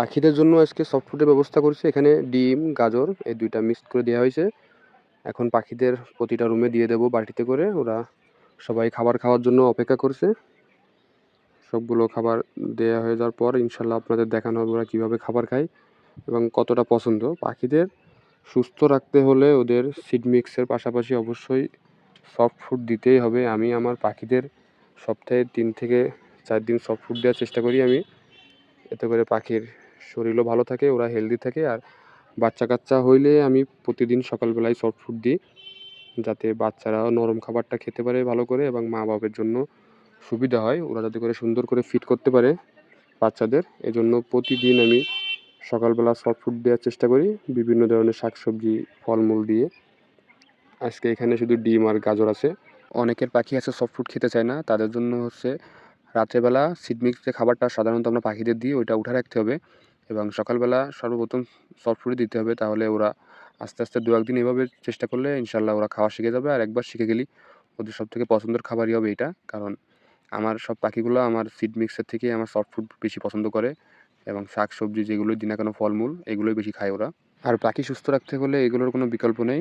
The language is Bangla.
পাখিদের জন্য আজকে সফট ফুডের ব্যবস্থা করছি। এখানে ডিম, গাজর, এই দুইটা মিক্স করে দেওয়া হয়েছে। এখন পাখিদের প্রতিটা রুমে দিয়ে দেবো বাটিতে করে। ওরা সবাই খাবার খাওয়ার জন্য অপেক্ষা করছে। সবগুলো খাবার দেওয়া হয়ে যাওয়ার পর ইনশাল্লাহ আপনাদের দেখানো হবে ওরা কীভাবে খাবার খায় এবং কতটা পছন্দ। পাখিদের সুস্থ রাখতে হলে ওদের সিড মিক্সের পাশাপাশি অবশ্যই সফট ফুড দিতেই হবে। আমি আমার পাখিদের সপ্তাহে তিন থেকে চার দিন সফট ফুড দেওয়ার চেষ্টা করি আমি। এতে করে পাখির শরীরও ভালো থাকে, ওরা হেলদি থাকে আর বাচ্চা কাচ্চা হইলে আমি প্রতিদিন সকালবেলায় সফট ফুড দিই, যাতে বাচ্চারাও নরম খাবারটা খেতে পারে ভালো করে এবং মা বাবার জন্য সুবিধা হয়। ওরা যাতে করে সুন্দর করে ফিট করতে পারে বাচ্চাদের। এজন্য প্রতিদিন আমি সকালবেলা সফট ফুড দেওয়ার চেষ্টা করি, বিভিন্ন ধরনের শাকসবজি, ফলমূল দিয়ে। আজকে এখানে শুধু ডিম আর গাজর আছে। অনেকের পাখি আছে সফট ফুড খেতে চায় না, তাদের জন্য হচ্ছে রাত্রেবেলা সিড মিক্স যে খাবারটা সাধারণত আমরা পাখিদের দিই, ওইটা উঠে রাখতে হবে। এবং সকালবেলা সর্বপ্রথম সফট দিতে হবে, তাহলে ওরা আস্তে আস্তে দু একদিন এভাবে চেষ্টা করলে ইনশাল্লাহ ওরা খাওয়া শিখে যাবে। আর একবার শিখে গেলেই ওদের সব থেকে পছন্দের খাবারই হবে এটা। কারণ আমার সব পাখিগুলো আমার সিড মিক্সের থেকে আমার সফট ফুড বেশি পছন্দ করে এবং শাক সবজি যেগুলো দিনা কেন ফলমূল এগুলোই বেশি খায় ওরা। আর পাখি সুস্থ রাখতে হলে এগুলোর কোনো বিকল্প নেই।